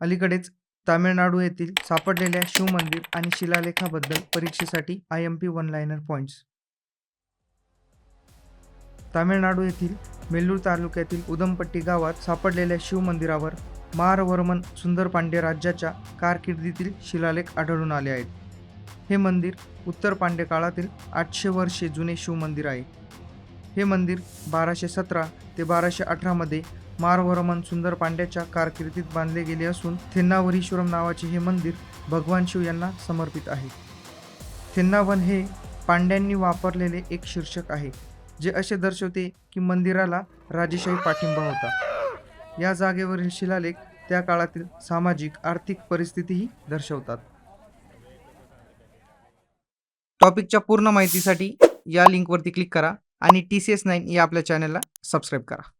अलीकडेच तामिळनाडू येथील सापडलेल्या शिवमंदिर आणि शिलालेखाबद्दल परीक्षेसाठी I M P one liner points Tamil Nadu येथील मेल्लूर तालुक्यातील उदमपट्टी गावात सापडलेल्या शिवमंदिरावर मारवर्मन सुंदर पांड्य राज्याच्या कारकिर्दीतील शिलालेख आढळून आले आहेत. हे मंदिर उत्तर पांड्य काळातील आठशे वर्षे जुने शिवमंदिर आहे. हे मंदिर बाराशे सतरा ते बाराशे अठरामध्ये मारवर्मन सुंदर पांड्याच्या कारकिर्दीत बांधले गेले असून थेन्नावरीश्वरम नावाचे हे मंदिर भगवान शिव यांना समर्पित आहे. थेन्नावन हे पांड्यांनी वापरलेले एक शीर्षक आहे जे असे दर्शवते की मंदिराला राजेशाही पाठिंबा होता. या जागेवरील शिलालेख त्या काळातील सामाजिक आर्थिक परिस्थितीही दर्शवतात. टॉपिकच्या पूर्ण माहितीसाठी या लिंकवरती क्लिक करा आणि टी सी एस नाईन या आपल्या चॅनलला सबस्क्राईब करा.